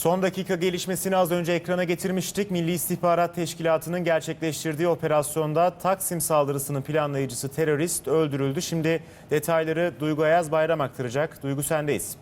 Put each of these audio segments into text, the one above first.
Son dakika gelişmesini az önce ekrana getirmiştik. Milli İstihbarat Teşkilatı'nın gerçekleştirdiği operasyonda Taksim saldırısının planlayıcısı terörist öldürüldü. Şimdi detayları Duygu Ayaz Bayram aktaracak. Duygu sendeyiz.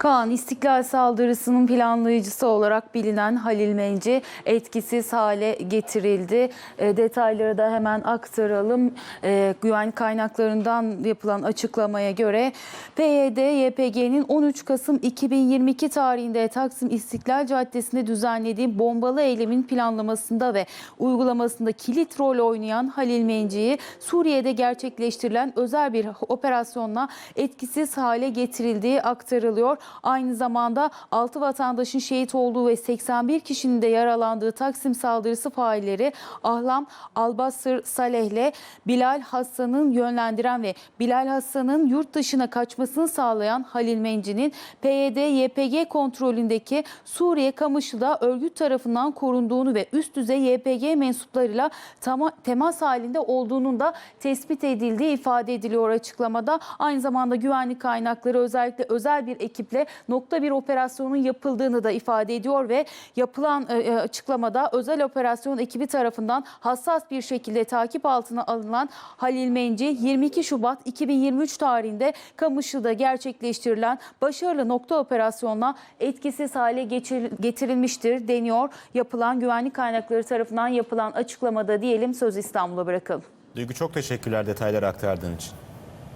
Kaan İstiklal saldırısının planlayıcısı olarak bilinen Halil Menci etkisiz hale getirildi. E, detayları da hemen aktaralım. E, güvenlik kaynaklarından yapılan açıklamaya göre PYD YPG'nin 13 Kasım 2022 tarihinde Taksim İstiklal Caddesi'nde düzenlediği bombalı eylemin planlamasında ve uygulamasında kilit rol oynayan Halil Menci'yi Suriye'de gerçekleştirilen özel bir operasyonla etkisiz hale getirildiği aktarılıyor. Aynı zamanda 6 vatandaşın şehit olduğu ve 81 kişinin de yaralandığı Taksim saldırısı failleri Ahlam Albasır Saleh'le Bilal Hassan'ın yönlendiren ve Bilal Hassan'ın yurt dışına kaçmasını sağlayan Halil Menci'nin PYD-YPG kontrolündeki Suriye Kamışlı'da örgüt tarafından korunduğunu ve üst düzey YPG mensuplarıyla temas halinde olduğunun da tespit edildiği ifade ediliyor açıklamada. Aynı zamanda güvenlik kaynakları özellikle özel bir ekiple nokta bir operasyonun yapıldığını da ifade ediyor ve yapılan e, e, açıklamada özel operasyon ekibi tarafından hassas bir şekilde takip altına alınan Halil Menci 22 Şubat 2023 tarihinde Kamışlı'da gerçekleştirilen başarılı nokta operasyonla etkisiz hale getirilmiştir deniyor. Yapılan güvenlik kaynakları tarafından yapılan açıklamada diyelim söz İstanbul'a bırakalım. Duygu çok teşekkürler detayları aktardığın için.